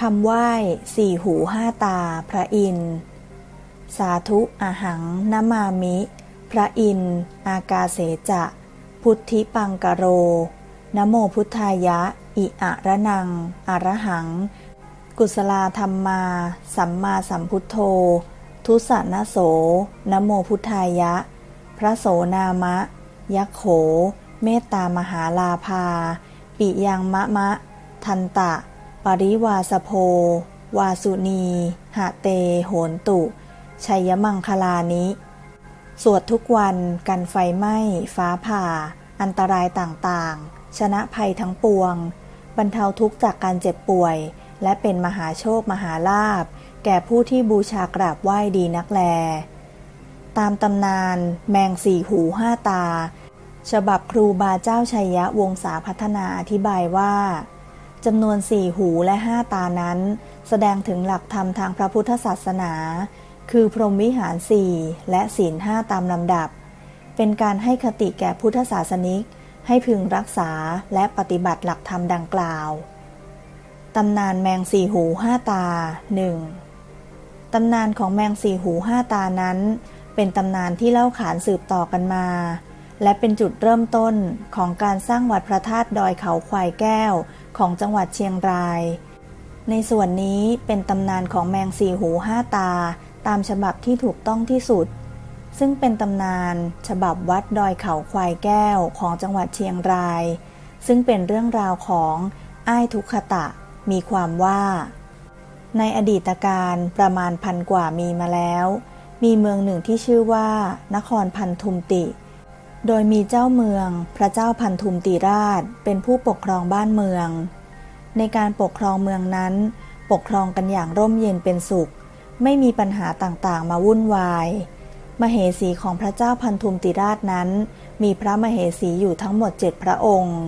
คำไหว้สี่หูห้าตาพระอินทร์สาธุอาหังนามามิ พระอินทร์อากาเสจะ พุทธิปังกโรนโมพุทธายะ อิอะระนัง อระหัง กุศลาธรรมมา สัมมาสัมพุทโธ ทุสะนะโสนโมพุทธายะ พระโสนามะ ยักโข เมตตามหาลาภา ปิยังมะมะ ทันตะ ปริวาสโพ วาสุนี หะเต โหนตุ ชัยมังคลานิ สวดทุกวัน กันไฟไหม้ ฟ้าผ่า อันตรายต่างๆ ชนะภัยทั้งปวง บรรเทาทุกข์จากการเจ็บป่วย และเป็นมหาโชคมหาลาภแก่ผู้ที่บูชากราบไหว้ดีนักแล ตามตำนานแมงสี่หูห้าตา ฉบับครูบาเจ้าชัยยะวงศาพัฒนาอธิบายว่า จำนวนสี่หูและห้าตานั้น แสดงถึงหลักธรรมทางพระพุทธศาสนา คือพรหมวิหารสี่และศีลห้าตามลำดับ เป็นการให้คติแก่พุทธศาสนิก ให้พึงรักษาและปฏิบัติหลักธรรมดังกล่าวตำนานแมงสี่หูห้าตาหนึ่งตำนานของแมงสี่หูห้าตานั้น เป็นตำนานที่เล่าขานสืบต่อกันมา และเป็นจุดเริ่มต้นของการสร้างวัดพระธาตุดอยเขาควายแก้วของจังหวัดเชียงราย ในส่วนนี้เป็นตำนานของแมงสี่หูห้าตา ตามฉบับที่ถูกต้องที่สุด ซึ่งเป็นตำนานฉบับวัดดอยเขาควายแก้วของจังหวัดเชียงราย ซึ่งเป็นเรื่องราวของอ้ายทุกขตะ มีความว่า ในอดีตการประมาณพันกว่ามีมาแล้ว มีเมืองหนึ่งที่ชื่อว่า นครพันธุมติ โดยมีเจ้าเมือง พระเจ้าพันธุมติราช เป็นผู้ปกครองบ้านเมือง ในการปกครองเมืองนั้น ปกครองกันอย่างร่มเย็นเป็นสุข ไม่มีปัญหาต่างๆ มาวุ่นวาย มเหสีของพระเจ้าพันธุมติราชนั้น มีพระมเหสีอยู่ทั้งหมดเจ็ดพระองค์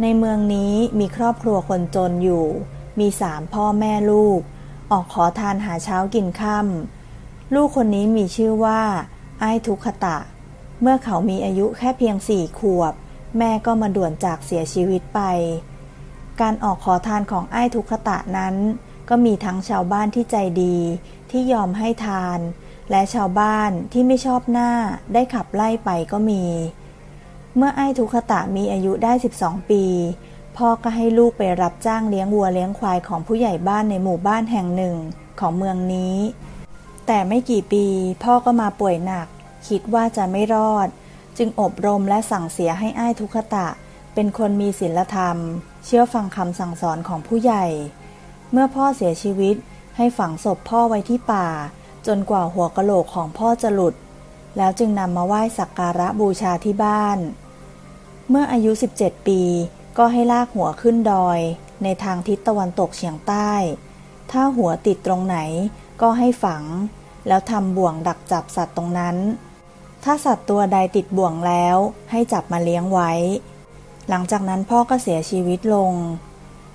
ในเมืองนี้มีครอบครัวคนจนอยู่ มีสามพ่อแม่ลูก ออกขอทานหาเช้ากินค่ำลูกคนนี้มีชื่อว่า ไอ้ทุกขตะ เมื่อเขามีอายุแค่เพียงสี่ขวบ แม่ก็มาด่วนจากเสียชีวิตไป การออกขอทานของไอ้ทุกขตะนั้น ก็มีทั้งชาวบ้านที่ใจดีที่ยอมให้ทาน และชาวบ้านที่ไม่ชอบหน้าได้ขับไล่ไปก็มี เมื่อไอ้ทุกขตะมีอายุได้ 12 ปี พ่อก็ให้ลูกไปรับจ้างเลี้ยงวัวเลี้ยงควายของผู้ใหญ่บ้านในหมู่บ้านแห่งหนึ่งของเมืองนี้ แต่ไม่กี่ปีพ่อก็มาป่วยหนัก คิดว่าจะไม่รอด จึงอบรมและสั่งเสียให้อ้ายทุกขตะ เป็นคนมีศีลธรรม เชื่อฟังคำสั่งสอนของผู้ใหญ่ เมื่อพ่อเสียชีวิตให้ฝังศพพ่อไว้ที่ป่า จนกว่าหัวกะโหลกของพ่อจะหลุด แล้วจึงนำมาไหว้สักการะบูชาที่บ้าน เมื่ออายุ 17 ปีก็ให้ลากหัวขึ้นดอย ในทางทิศตะวันตกเฉียงใต้ ถ้าหัวติดตรงไหนก็ให้ฝัง แล้วทำบ่วงดักจับสัตว์ตรงนั้น ถ้าสัตว์ตัวใดติดบ่วงแล้ว ให้จับมาเลี้ยงไว้ หลังจากนั้นพ่อก็เสียชีวิตลง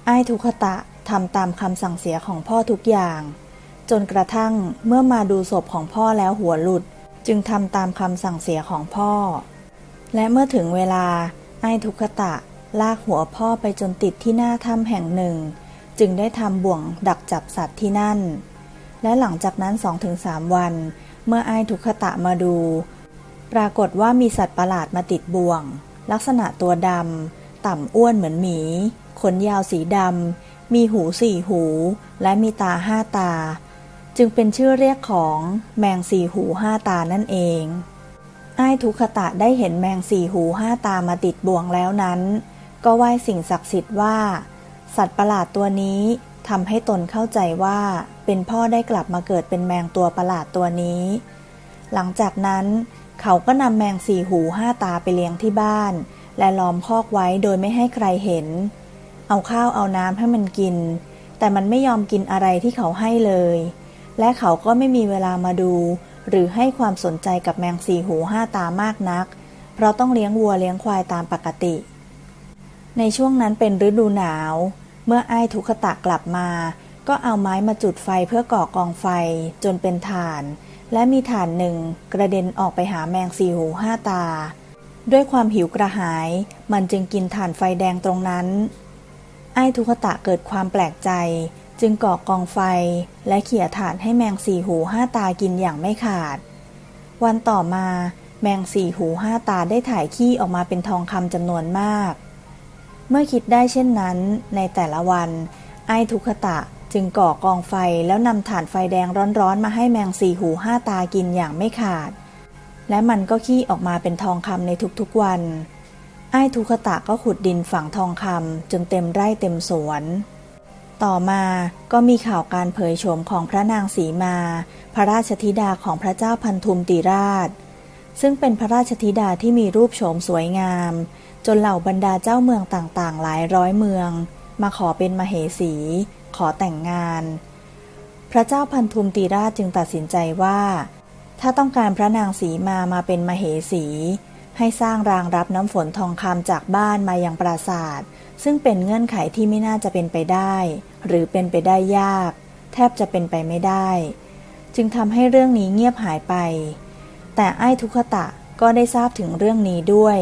ไอ้ายทุกขตะทำตามคำสั่งเสียของพ่อทุกอย่าง จนกระทั่งเมื่อมาดูศพของพ่อแล้วหัวหลุด จึงทำตามคำสั่งเสียของพ่อ และเมื่อถึงเวลา ไอ้ายทุกขตะลากหัวพ่อไปจนติดที่หน้าถ้ำแห่งหนึ่ง จึงได้ทำบ่วงดักจับสัตว์ที่นั่น และหลังจากนั้น 2-3 วัน เมื่อไอ้ายทุกขตะมาดู ปรากฏว่ามีสัตว์ประหลาดมาติดบ่วง ลักษณะตัวดำ ต่ำอ้วนเหมือนหมี ขนยาวสีดำ มีหูสี่หู และมีตาห้าตา จึงเป็นชื่อเรียกของแมงสี่หูห้าตานั่นเองไอ้ายทุกขตะได้เห็นแมงสี่หูห้าตามาติดบ่วงแล้วนั้น ก็ไหว้สิ่งศักดิ์สิทธิ์ว่า สัตว์ประหลาดตัวนี้ทำให้ตนเข้าใจว่าเป็นพ่อได้กลับมาเกิดเป็นแมงตัวประหลาดตัวนี้ หลังจากนั้น เขาก็นำแมงสี่หูห้าตาไปเลี้ยงที่บ้าน และล้อมคอกไว้โดยไม่ให้ใครเห็น เอาข้าวเอาน้ำให้มันกิน แต่มันไม่ยอมกินอะไรที่เขาให้เลย และเขาก็ไม่มีเวลามาดู หรือให้ความสนใจกับแมงสี่หูห้าตามากนัก เพราะต้องเลี้ยงวัวเลี้ยงควายตามปกติ ในช่วงนั้นเป็นฤดูหนาว เมื่อไอ้ทุกขตะกลับมา ก็เอาไม้มาจุดไฟเพื่อก่อกองไฟจนเป็นถ่าน และมีถ่านหนึ่งกระเด็นออกไปหาแมงสี่หูห้าตา ด้วยความหิวกระหาย มันจึงกินถ่านไฟแดงตรงนั้น ไอ้ทุกตะเกิดความแปลกใจ จึงก่อกองไฟและเขี่ยถ่านให้แมงสี่หูห้าตากินอย่างไม่ขาด วันต่อมาแมงสี่หูห้าตาได้ถ่ายขี้ออกมาเป็นทองคำจำนวนมาก เมื่อคิดได้เช่นนั้น ในแต่ละวัน ไอ้ทุกตะ จึงก่อกองไฟแล้วนำถ่านไฟแดงร้อนๆ มาให้แมงสี่หูห้าตากินอย่างไม่ขาด และมันก็ขี้ออกมาเป็นทองคำในทุกๆวันไอ้ทุกตะก็ขุดดินฝังทองคำจนเต็มไร่เต็มสวน ต่อมาก็มีข่าวการเผยโฉมของพระนางสีมา พระราชธิดาของพระเจ้าพันธุมติราช ซึ่งเป็นพระราชธิดาที่มีรูปโฉมสวยงาม จนเหล่าบรรดาเจ้าเมืองต่างๆ หลายร้อยเมือง มาขอเป็นมเหสี ขอแต่งงาน พระเจ้าพันธุมติราชจึงตัดสินใจว่า ถ้าต้องการพระนางสีมามาเป็นมเหสี ให้สร้างรางรับน้ำฝนทองคำจากบ้านมายังปราสาท ซึ่งเป็นเงื่อนไขที่ไม่น่าจะเป็นไปได้ หรือเป็นไปได้ยาก แทบจะเป็นไปไม่ได้ จึงทำให้เรื่องนี้เงียบหายไป แต่ไอ้ทุกขตะก็ได้ทราบถึงเรื่องนี้ด้วย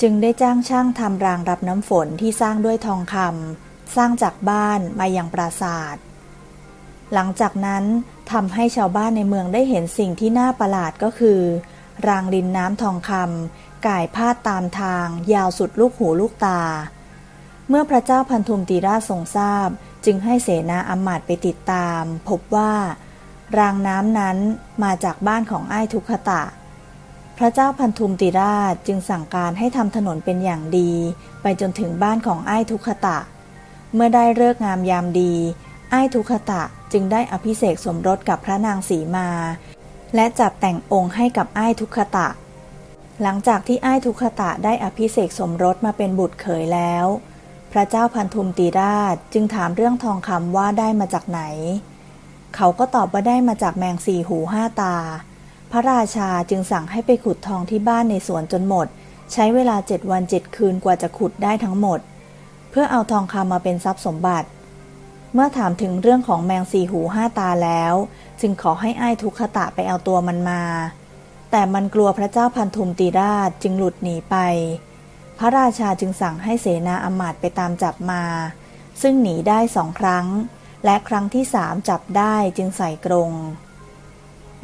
จึงได้จ้างช่างทำรางรับน้ำฝนที่สร้างด้วยทองคำ สร้างจากบ้านมายังปราสาท หลังจากนั้นทำให้ชาวบ้านในเมืองได้เห็นสิ่งที่น่าประหลาดก็คือ รางรินน้ำทองคำก่ายพาดตามทาง ยาวสุดลูกหูลูกตา เมื่อพระเจ้าพันธุมติราชทรงทราบ จึงให้เสนาอำมาตไปติดตาม พบว่า รางน้ำนั้นมาจากบ้านของไอ้ทุกขตะพระเจ้าพันธุมติราชจึงสั่งการให้ทำถนนเป็นอย่างดี ไปจนถึงบ้านของไอ้ทุกขตะ เมื่อได้เลิกงามยามดีไอ้ทุกขตะจึงได้อภิเษกสมรสกับพระนางสีมา และจัดแต่งองค์ให้กับไอ้ทุกขตะ หลังจากที่ไอ้ทุกขตะได้อภิเษกสมรสมาเป็นบุตรเขยแล้ว พระเจ้าพันธุมติราชจึงถามเรื่องทองคำว่าได้มาจากไหน เขาก็ตอบว่าได้มาจากแมงสี่หูห้าตา พระราชาจึงสั่งให้ไปขุดทองที่บ้านในสวนจนหมด ใช้เวลาเจ็ดวันเจ็ดคืนกว่าจะขุดได้ทั้งหมด พื่อเอาทองคำมาเป็นทรัพย์สมบัติ เมื่อถามถึงเรื่องของแมงสี่หูห้าตาแล้ว จึงขอให้อ้ายทุกขตะไปเอาตัวมันมา แต่มันกลัวพระเจ้าพันธุมติราชจึงหลุดหนีไป พระราชาจึงสั่งให้เสนาอมาตย์ไปตามจับมา ซึ่งหนีได้สองครั้ง และครั้งที่สามจับได้จึงใส่กรง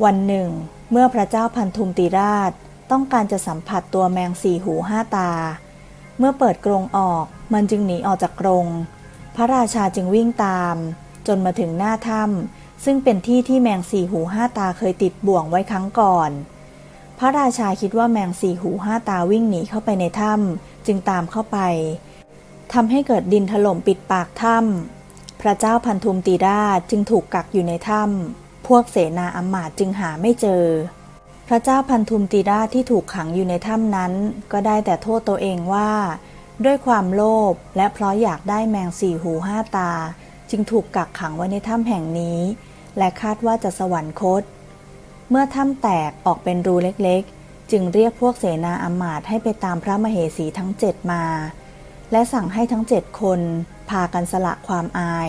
วันหนึ่ง เมื่อพระเจ้าพันธุมติราชต้องการจะสัมผัสตัวแมงสี่หูห้าตา เมื่อเปิดกรงออกมันจึงหนีออกจากกรง พระราชาจึงวิ่งตาม จนมาถึงหน้าถ้ำซึ่งเป็นที่ที่แมงสี่หูห้าตาเคยติดบ่วงไว้ครั้งก่อน พระราชาคิดว่าแมงสี่หูห้าตาวิ่งหนีเข้าไปในถ้ำจึงตามเข้าไปทำให้เกิดดินถล่มปิดปากถ้ำพระเจ้าพันธุมติราชจึงถูกกักอยู่ในถ้ำพวกเสนาอำมาตย์จึงหาไม่เจอ พระเจ้าพันธุมติราชที่ถูกขังอยู่ในถ้ำนั้น ก็ได้แต่โทษตัวเองว่า ด้วยความโลภและเพราะอยากได้แมงสี่หูห้าตา จึงถูกกักขังไว้ในถ้ำแห่งนี้ และคาดว่าจะสวรรคต เมื่อถ้ำแตกออกเป็นรูเล็กๆ จึงเรียกพวกเสนาอำมาตย์ให้ไปตามพระมเหสีทั้งเจ็ดมา และสั่งให้ทั้งเจ็ดคนพากันสละความอาย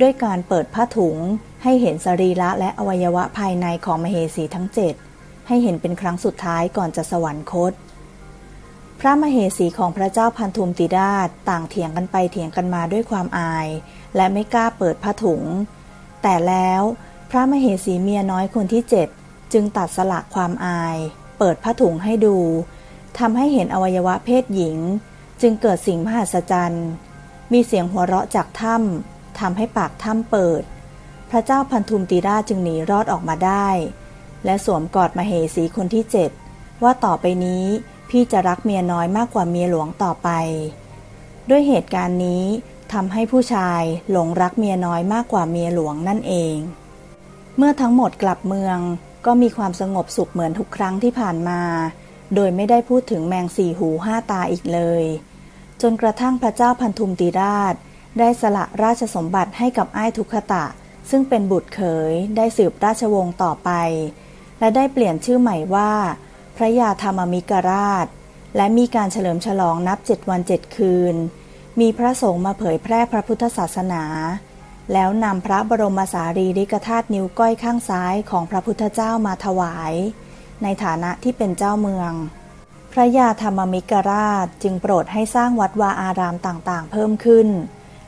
ด้วยการเปิดผ้าถุงให้เห็นสรีระและอวัยวะภายในของมเหสีทั้งเจ็ด ให้เห็นเป็นครั้งสุดท้ายก่อนจะสวรรคต พระมเหสีของพระเจ้าพันธุมติราชต่างเถียงกันไปเถียงกันมาด้วยความอาย และไม่กล้าเปิดผ้าถุง แต่แล้วพระมเหสีเมียน้อยคนที่เจ็ดจึงตัดสละความอาย เปิดผ้าถุงให้ดูทำให้เห็นอวัยวะเพศหญิง จึงเกิดสิ่งมหัศจรรย์ มีเสียงหัวเราะจากถ้ำทำให้ปากถ้ำเปิด พระเจ้าพันธุมติราชจึงหนีรอดออกมาได้ และสวมกอดมาเหสีคนที่เจ็ดว่าต่อไปนี้พี่จะรักเมียน้อยมากกว่าเมียหลวงต่อไป ด้วยเหตุการณ์นี้ทำให้ผู้ชายหลงรักเมียน้อยมากกว่าเมียหลวงนั่นเอง เมื่อทั้งหมดกลับเมืองก็มีความสงบสุขเหมือนทุกครั้งที่ผ่านมา โดยไม่ได้พูดถึงแมงสี่หูห้าตาอีกเลย จนกระทั่งพระเจ้าพันธุมติราช ได้สละราชสมบัติให้กับไอ้ายทุกขตะ ซึ่งเป็นบุตรเขยได้สืบราชวงศ์ต่อไป และได้เปลี่ยนชื่อใหม่ว่า พระยาธรรมมิกราช และมีการเฉลิมฉลองนับเจ็ดวันเจ็ดคืน มีพระสงฆ์มาเผยแพร่พระพุทธศาสนา แล้วนำพระบรมสารีริกธาตุนิ้วก้อยข้างซ้ายของพระพุทธเจ้ามาถวาย ในฐานะที่เป็นเจ้าเมือง พระยาธรรมมิกราชจึงโปรดให้สร้างวัดวาอารามต่างๆ เพิ่มขึ้น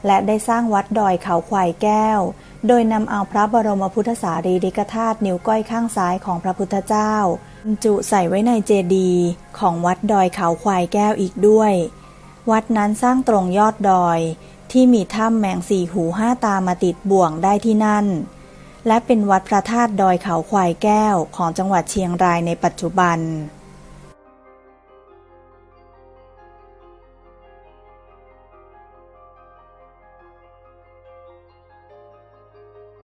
และได้สร้างวัดดอยเขาควายแก้ว โดยนำเอาพระบรมพุทธสารีริกธาตุนิ้วก้อยข้างซ้ายของพระพุทธเจ้าบรรจุใส่ไว้ในเจดีย์ของวัดดอยเขาควายแก้วอีกด้วย วัดนั้นสร้างตรงยอดดอย ที่มีถ้ำแมงสี่หูห้าตามาติดบ่วงได้ที่นั่น และเป็นวัดพระธาตุดอยเขาควายแก้วของจังหวัดเชียงรายในปัจจุบัน